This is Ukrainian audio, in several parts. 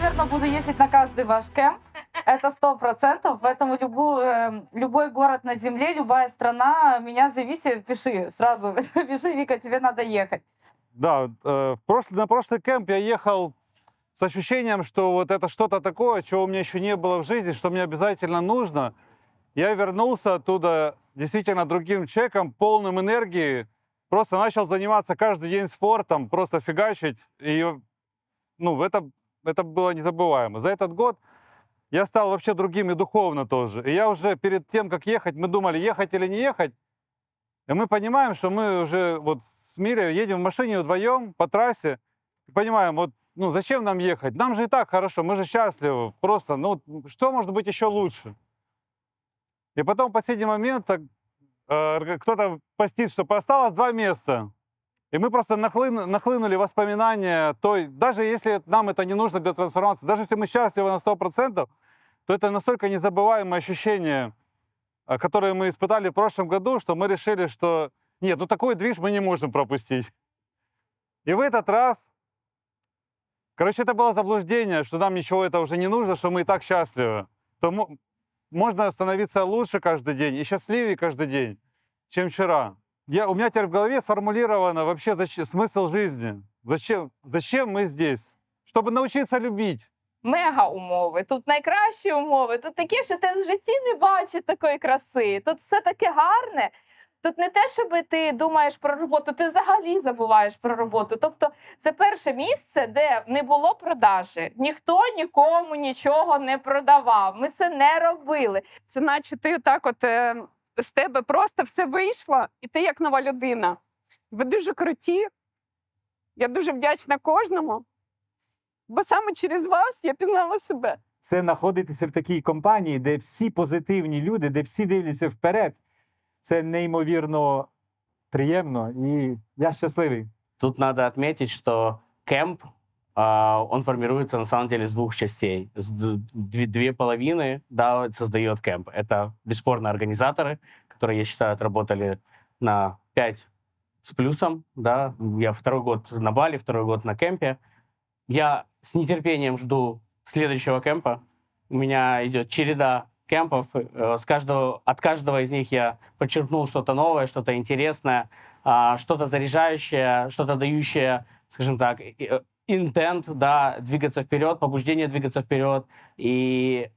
Наверное, буду ездить на каждый ваш кемп. Это сто процентов. Поэтому любую, э, любой город на земле, любая страна, меня зовите, пиши сразу. Пиши, Вика, тебе надо ехать. Да, э, в прошлый, на прошлый кемп я ехал с ощущением, что вот это что-то такое, чего у меня еще не было в жизни, что мне обязательно нужно. Я вернулся оттуда действительно другим человеком, полным энергии. Просто начал заниматься каждый день спортом, просто фигачить. И ну, это, это было незабываемо. За этот год я стал вообще другим и духовно тоже. И я уже перед тем, как ехать, мы думали, ехать или не ехать. И мы понимаем, что мы уже вот с Мирей едем в машине вдвоем по трассе. И понимаем, вот ну зачем нам ехать? Нам же и так хорошо, мы же счастливы. Просто, ну что может быть еще лучше? И потом в последний момент так, э, кто-то постит, что осталось два места. И мы просто нахлыну- нахлынули воспоминания той, даже если нам это не нужно для трансформации, даже если мы счастливы на 100%, то это настолько незабываемое ощущение, а, которые мы испытали в прошлом году, что мы решили, что нет, ну такой движ мы не можем пропустить. И в этот раз, короче, это было заблуждение, что нам ничего это уже не нужно, что мы и так счастливы. То мо- можно становиться лучше каждый день и счастливее каждый день, чем вчера. Я, у меня теперь в голове сформулировано вообще зач- смысл жизни. Зачем, зачем мы здесь? Чтобы научиться любить. Мега умови. Тут найкращі умови. Тут такі, що ти в житті не бачиш такої краси. Тут все таке гарне. Тут не те, щоб ти думаєш про роботу, ти взагалі забуваєш про роботу. Тобто, це перше місце, де не було продажі. Ніхто нікому нічого не продавав. Ми це не робили. Це наче ти так от е, з тебе просто все вийшло, і ти як нова людина. Ви дуже круті. Я дуже вдячна кожному, бо саме через вас я пізнала себе. це знаходитися в такій компанії, де всі позитивні люди, де всі дивляться вперед. Це неймовірно приємно, і я щасливий. Тут надо отметить, что кемп, он формируется на самом деле из двух частей. Две, две половины да, создает кемп. Это бесспорно организаторы, которые, я считаю, отработали на 5 с плюсом. Да. Я второй год на Бали, второй год на кемпе. Я с нетерпением жду следующего кемпа. У меня идет череда кемпов. Э, С каждого, от каждого из них я подчеркнул что-то новое, что-то интересное, а, что-то заряжающее, что-то дающее, скажем так, э, интент, да, двигаться вперед, побуждение двигаться вперед и,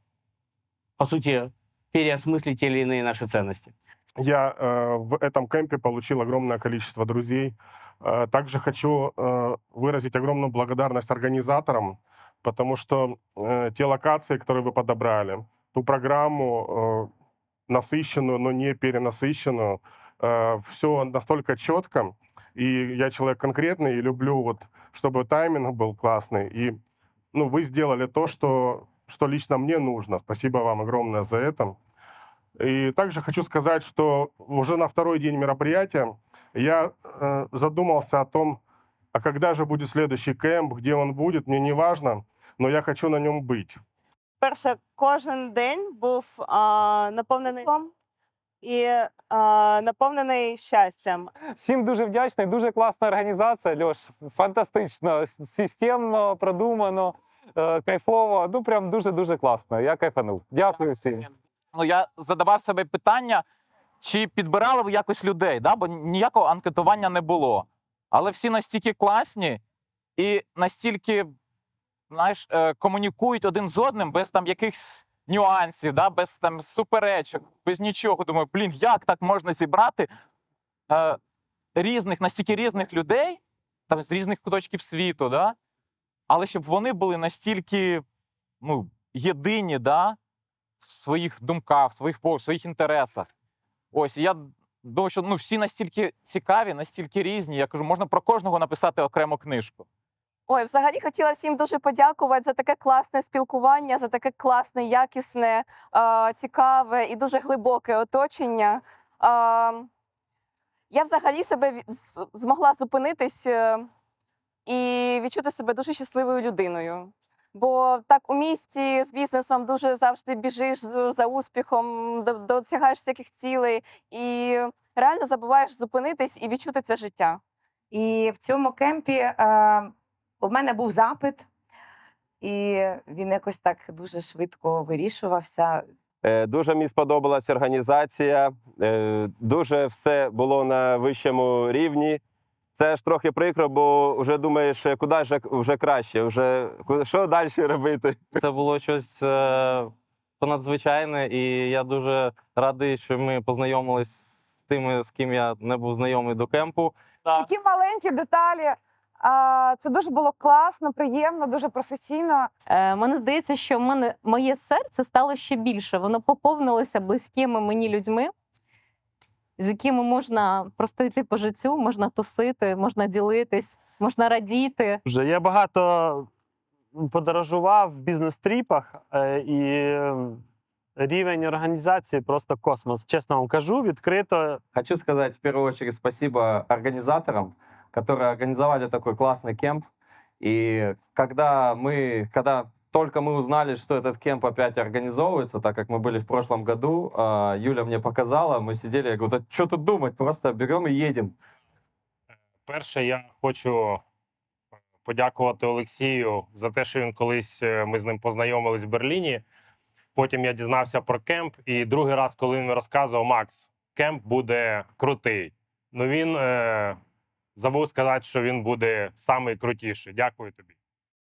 по сути, переосмыслить те или иные наши ценности. Я э, в этом кемпе получил огромное количество друзей. Э, также хочу э, выразить огромную благодарность организаторам, потому что э, те локации, которые вы подобрали, ту программу э, насыщенную, но не перенасыщенную, все настолько четко. И я человек конкретный и люблю вот, чтобы тайминг был классный. И ну, вы сделали то, что, что лично мне нужно. Спасибо вам огромное за это. И также хочу сказать, что уже на второй день мероприятия я э, задумался о том, а когда же будет следующий кемп, где он будет, мне не важно, но я хочу на нем быть. Перше, кожен день був а, наповнений сміхом і а, наповнений щастям. Всім дуже вдячний, дуже класна організація, Льош. Фантастично, системно, продумано, е, кайфово. Ну прям дуже-дуже класно. Я кайфанув. Дякую всім. ну, я задавав себе питання, чи підбирали ви якось людей, да? бо ніякого анкетування не було. Але всі настільки класні і настільки знаєш, е, комунікують один з одним без там якихось нюансів, да? без там суперечок, без нічого. Думаю, блін, як так можна зібрати е, різних, настільки різних людей, там, з різних куточків світу, да? але щоб вони були настільки ну, єдині, да? в своїх думках, в своїх в своїх інтересах. Ось я думаю, що ну всі настільки цікаві, настільки різні. Я кажу, можна про кожного написати окрему книжку. Ой, взагалі хотіла всім дуже подякувати за таке класне спілкування, за таке класне, якісне, цікаве і дуже глибоке оточення. Я взагалі себе змогла зупинитись е, і відчути себе дуже щасливою людиною. Бо так у місті з бізнесом дуже завжди біжиш за успіхом, досягаєш всяких цілей і реально забуваєш зупинитись і відчути це життя. І в цьому кемпі е, у мене був запит і він якось так дуже швидко вирішувався. Е, Дуже мені сподобалась організація, е, дуже все було на вищому рівні. Це ж трохи прикро, бо вже думаєш, е, куди ж вже краще, вже що далі робити. Це було щось понадзвичайне, і я дуже радий, що ми познайомились з тими, з ким я не був знайомий до кемпу. Такі маленькі деталі. Це дуже було класно, приємно, дуже професійно. Е, Мені здається, що в мене моє серце стало ще більше. Воно поповнилося близькими мені людьми, з якими можна просто йти по життю, можна тусити, можна ділитись, можна радіти. Вже я багато подорожував в бізнес-тріпах, е, і рівень організації просто космос. Чесно вам кажу, відкрито. Хочу сказать в первую очередь спасибо организаторам, которые организовали такой классный кемп. И когда мы, когда только мы узнали, что этот кемп опять организовывается, так как мы были в прошлом году, а, Юля мне показала, мы сидели, я говорю, да что тут думать, просто берем и едем. Перше, я хочу подякувати Олексію за те, що він колись е, ми з ним познайомились в Берліні. Потім я дізнався про кемп. І другий раз, коли він розказував Макс, кемп буде крутий. Ну він е, забув сказати, що він буде найкрутіший. Дякую тобі.